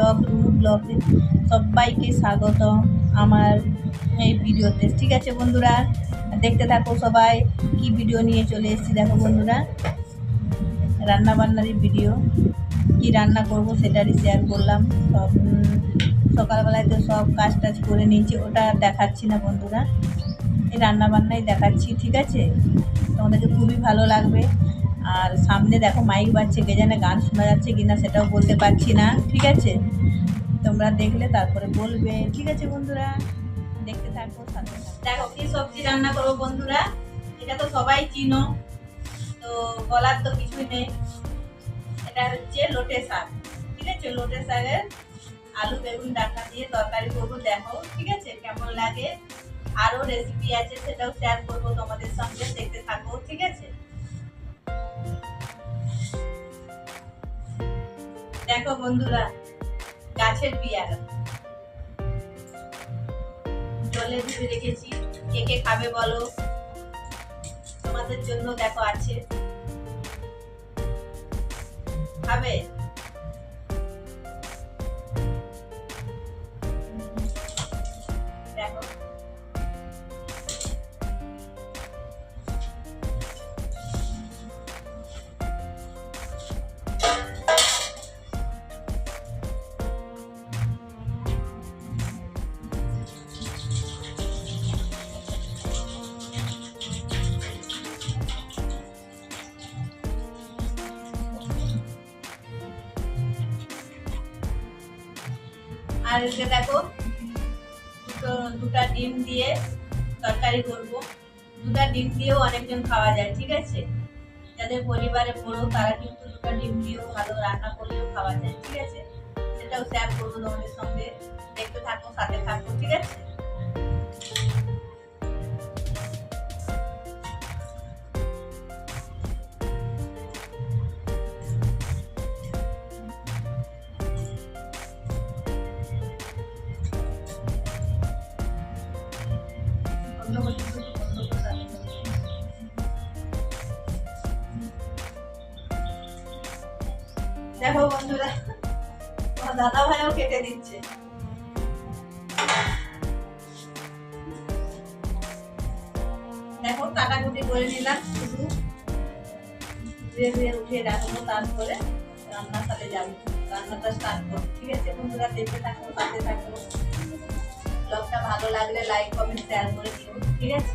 Blog Rumu ব্লগে সবাইকে স্বাগত আমার এই ভিডিওতে। ঠিক আছে বন্ধুরা, দেখতে থাকো সবাই, কি ভিডিও নিয়ে চলে এসেছি দেখো বন্ধুরা। রান্না বান্নারই ভিডিও কি রান্না করব সেটারই শেয়ার করলাম। সব সকালবেলায় তো সব কাজ টাজ করে নিয়েছি, ওটা দেখাচ্ছি না বন্ধুরা। এই রান্না বান্নাই দেখাচ্ছি, ঠিক আছে? তোমাদেরকে খুবই ভালো লাগবে। আর সামনে দেখো মাইক বাজছে, কে জানে গান শোনা যাচ্ছে কিনা সেটাও বলতে পারছি না, ঠিক আছে? তোমরা দেখলে তারপরে বলবে। ঠিক আছে বন্ধুরা, দেখতে থাকো, সাথে দেখো কি সবজি রান্না করব বন্ধুরা? এটা তো সবাই চিনো, তো বলার তো কিছুই নেই। এটা হচ্ছে লোটে শাক, ঠিক আছে? লোটে শাকের আলু, বেগুন ডাকা দিয়ে তরকারি করব, দেখো, ঠিক আছে? কেমন লাগে? আরও রেসিপি আছে সেটাও শেয়ার করব তোমাদের সঙ্গে, দেখতে থাকো, ঠিক আছে? দেখো বন্ধুরা, গাছের পিয়ারা। জলে ধুয়ে রেখেছি। কে কে খাবে বলো? তোমাদের জন্য দেখো আছে। খাবে? আর এসে দেখো, দুটো, দুটা ডিম দিয়ে তরকারি করব। দুটা ডিম দিয়েও অনেকজন খাওয়া যায়, ঠিক আছে? যাদের পরিবারে বড়ো, তারা কিন্তু দুটা ডিম দিয়েও ভালো রান্না করলেও খাওয়া যায়, ঠিক আছে? সেটাও শেয়ার করব তোমাদের সঙ্গে। দেখতে থাকো, সাথে থাকো, ঠিক আছে? দেখো বন্ধুরা দাদা ভাইও কেটে দিচ্ছে। দেখো, কাটাকুটি করে নিলাম শুধু। ধুয়ে ধুয়ে রাখব তারপরে রান্নার সাথে যাব। রান্নাটা স্টার্ট করব, ঠিক আছে? বন্ধুরা, দেখতে থাকো, সাথে থাকো। ব্লগটা ভালো লাগলে লাইক কমেন্ট শেয়ার করে দিও। ঠিক আছে।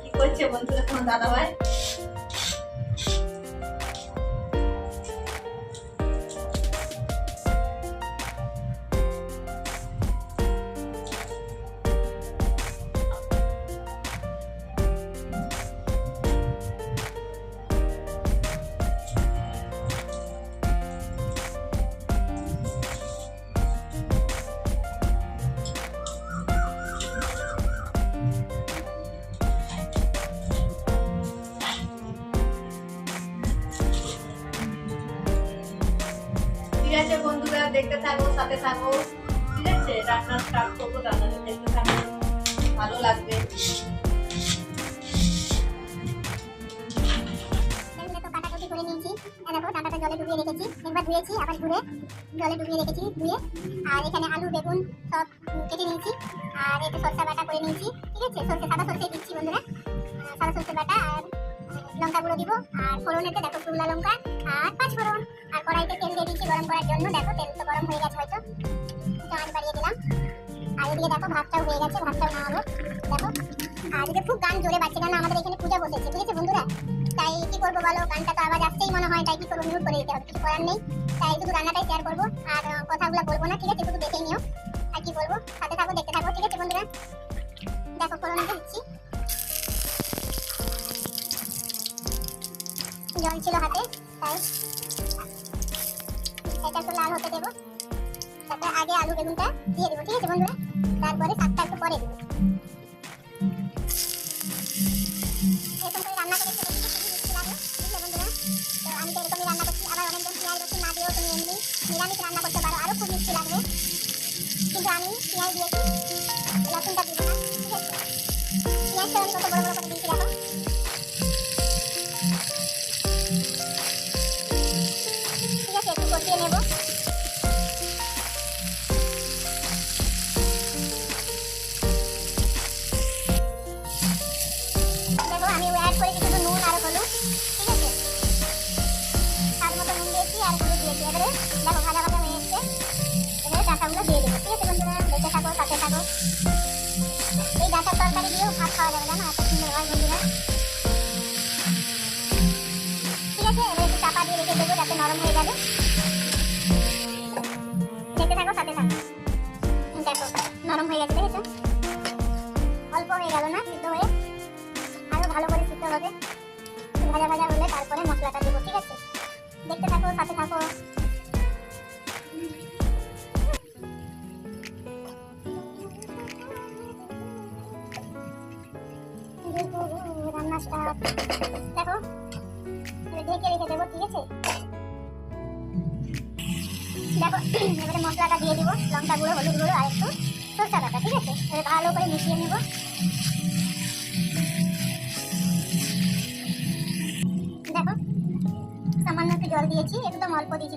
কি করছে বন্ধুরা তোমার দাদা ভাই থাকো, সাথে থাকো। ঠিক আছে? রান্না স্টার্ট করব, রান্নাটা দেখতে থাকো। ভালো লাগবে। জলে ডুবিয়ে রেখেছি। একবার ধুয়েছি, আবার ঘুরে জলে ডুবিয়ে রেখেছি, ধুয়ে। আর এখানে আলু, বেগুন সব কেটে নিয়েছি। আর একটু সরষা বাটা করে নিয়েছি। ঠিক আছে? সরষে, সাদা সরষে দিচ্ছি বন্ধুরা। সাদা সরষে বাটা আর আহ, লঙ্কা গুঁড়ো দিব আর ফোড়নেতে দেখো শুকলা লঙ্কা আর পাঁচ ফোড়ন। আর কড়াইতে তেল দিয়ে দিচ্ছি গরম করার জন্য। দেখো তেল তো গরম হয়ে গেছে হয়তো। আঁচ বাড়িয়ে দিলাম। আর এদিকে দেখো ভাতটাও হয়ে গেছে ভাতটাও নামাবো। দেখো আর এদিকে খুব গান জোরে বাজছে কেন আমাদের এখানে পূজা বসেছে বুঝেছে বন্ধুরা? তাই কি করব বলো গানটা তো আওয়াজ আসতেই মনে হয় তাই কি করব মিউট করে দিতে হবে কিছু করার নেই। তাই শুধু রান্নাটাই শেয়ার করব আর কথাগুলো বলব না ঠিক আছে? শুধু দেখেই নিও। আর কি বলব? সাথে থাকো দেখতে থাকো ঠিক আছে বন্ধুরা? দেখো ফোড়নটা দিচ্ছি। জল ছিল হাতে, তাই এটা একটু লাল হতে দেবো। তারপরে আগে আলু বেগুনটা দিয়ে দেবো, ঠিক আছে বন্ধুরা? তারপরে শাকটা একটু পরে দেবো। আমি কিন্তু আমি পেঁয়াজ দিয়েছি দিব না, ঠিক আছে? পেঁয়াজটা কত বড় বড় এই ডাঁটার তরকারি দিয়েও ভাত খাওয়া যাবে জানো? এত সুন্দর হয় বন্ধুরা ঠিক আছে, এবারে একটু চাপা দিয়ে রেখে দেবো যাতে নরম হয়ে যাবে। দেখতে থাকো, সাথে থাকো। দেখো, নরম হয়ে গেছে, দেখেছ? অল্প হয়ে গেল না, সিদ্ধ হয়ে? আরও ভালো করে সিদ্ধ হবে। ভাজা ভাজা হলে তারপরে মশলাটা দেবো, ঠিক আছে? দেখতে থাকো, সাথে থাকো। দেখো ঠিক আছে দেখো মশলাটা দিয়ে গুঁড়ো হলুদ গুঁড়ো ঠিক আছে করে মিশিয়ে দেখো সামান্য একটু জল দিয়েছি একদম অল্প দিয়েছি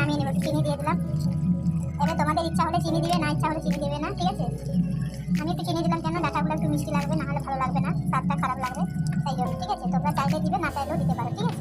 নামিয়ে চিনি দিয়ে দিলাম এবার ইচ্ছা হলে চিনি দিবে না ইচ্ছা চিনি দেবে না ঠিক আছে আমি একটু চিনি দিলাম কেন ডাটাগুলো একটু মিষ্টি লাগবে না হলে ভালো লাগবে না খারাপ লাগবে। তাই জন্য ঠিক আছে, তোমরা চাইলে দিবে, না চাইলেও দিতে পারো, ঠিক আছে?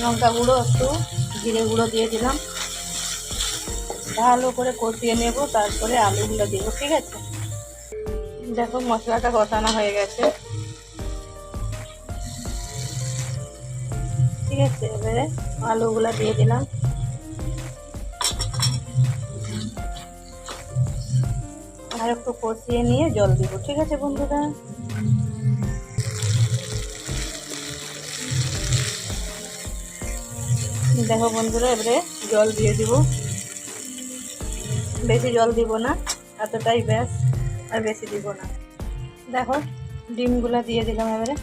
লঙ্কা গুঁড়ো একটু, জিরে গুঁড়ো দিয়ে দিলাম। ভালো করে কষিয়ে নেব, তারপরে আলুগুলো দেবো, ঠিক আছে? দেখো, মশলাটা কষানো হয়ে গেছে। ঠিক আছে, এবারে আলুগুলো দিয়ে দিলাম। আর একটু কষিয়ে নিয়ে জল দিব, ঠিক আছে বন্ধুরা? দেখো বন্ধুরা, এবারে জল দিয়ে দিব। বেশি জল দিব না, এতটাই ব্যাস, আর বেশি দিব না। দেখো, ডিমগুলো দিয়ে দিলাম এবারে।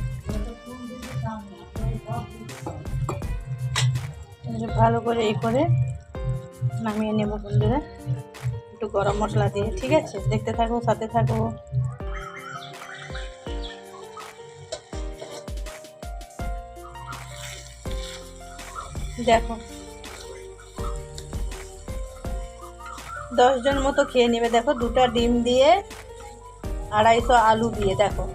ভালো করে এই করে নামিয়ে নেব বন্ধুরা। একটু গরম মশলা দিয়ে, ঠিক আছে? দেখতে থাকো, সাথে থাকো। দেখো। দশজন মতো খেয়ে নেবে। দেখো দুটা ডিম দিয়ে আড়াইশো আলু দিয়ে দেখো।